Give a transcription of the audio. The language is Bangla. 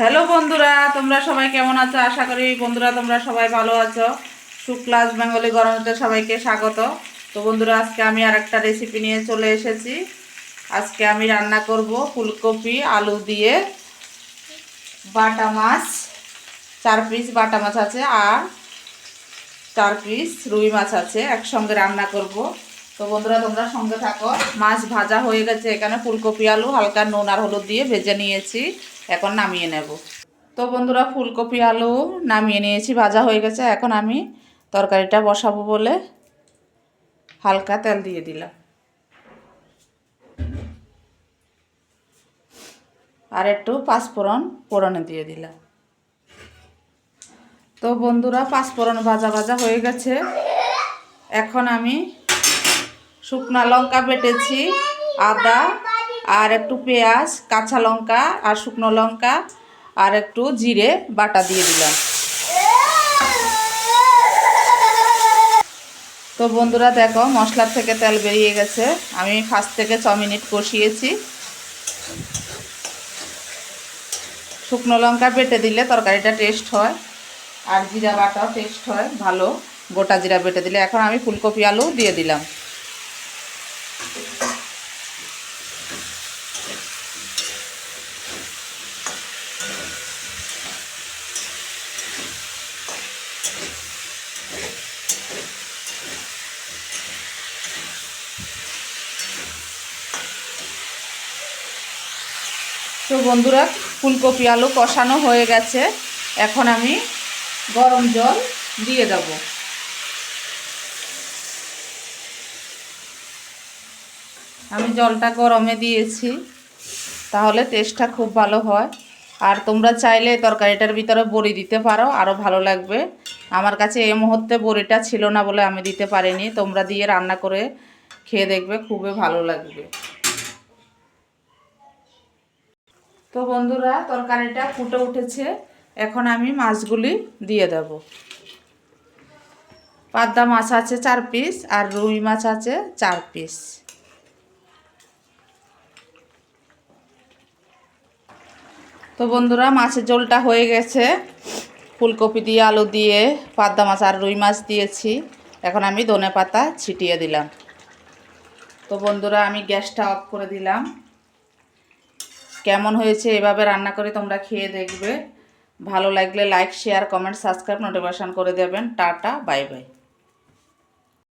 হ্যালো বন্ধুরা, তোমরা সবাই কেমন আছো? আশা করি বন্ধুরা তোমরা সবাই ভালো আছো। শুক্লাস বেঙ্গলি গরমতে সবাইকে স্বাগত। তো বন্ধুরা, আজকে আমি আর একটা রেসিপি নিয়ে চলে এসেছি। আজকে আমি রান্না করব ফুলকপি, আলু দিয়ে বাটা মাছ, চার পিস বাটা মাছ আছে আর চার পিস রুই মাছ আছে। একসঙ্গে রান্না করব। তো বন্ধুরা, তোমরা সঙ্গে থাকো। মাছ ভাজা হয়ে গেছে এখানে, ফুলকপি আলু, হালকা নুন আর হলুদ দিয়ে ভেজে নিয়েছি। এখন নামিয়ে নেব। তো বন্ধুরা, ফুলকপি আলু নামিয়ে নিয়েছি, ভাজা হয়ে গেছে। এখন আমি তরকারিটা বসাবো বলে হালকা তেল দিয়ে দিলাম। আর একটু পাঁচফোড়ন ফোড়নে দিয়ে দিলাম। তো বন্ধুরা, পাঁচফোড়ন ভাজা ভাজা হয়ে গেছে। এখন আমি শুকনা লঙ্কা বেটেছি, আদা, আর একটু পেঁয়াজ, কাঁচা লঙ্কা আর শুকনো লঙ্কা, আর একটু জিরে বাটা দিয়ে দিলাম। তো বন্ধুরা দেখো মশলার থেকে তেল বেরিয়ে গেছে। আমি ফার্স্ট থেকে ছ মিনিট কষিয়েছি। শুকনো লঙ্কা বেটে দিলে তরকারিটা টেস্ট হয়, আর জিরা বাটাও টেস্ট হয়, ভালো। গোটা জিরা বেটে দিলে। এখন আমি ফুলকপি আলু দিয়ে দিলাম। তো বন্ধুরা, ফুলকপি আলু কষানো হয়ে গেছে। এখন আমি গরম জল দিয়ে দেব। আমি জলটা গরমে দিয়েছি, তাহলে টেস্টটা খুব ভালো হয়। আর তোমরা চাইলে তরকারিটার ভিতরে বড়ি দিতে পারো আরও ভালো লাগবে। আমার কাছে এই মুহূর্তে বড়িটা ছিল না বলে আমি দিতে পারিনি। তোমরা দিয়ে রান্না করে খেয়ে দেখবে, খুবই ভালো লাগবে। তো বন্ধুরা, তরকারিটা ফুটে উঠেছে। এখন আমি মাছগুলি দিয়ে দেব। পাদ্দা মাছ আছে চার পিস আর রুই মাছ আছে চার পিস তো বন্ধুরা, মাছের ঝোলটা হয়ে গেছে। ফুলকপি দিয়ে, আলু দিয়ে পাদ্দা মাছ আর রুই মাছ দিয়েছি। এখন আমি ধনে পাতা ছিটিয়ে দিলাম। তো বন্ধুরা, আমি গ্যাসটা অফ করে দিলাম। কেমন হয়েছে, এভাবে রান্না করে তোমরা খেয়ে দেখবে। ভালো লাগলে like share comment subscribe notification করে দেবেন। Tata bye bye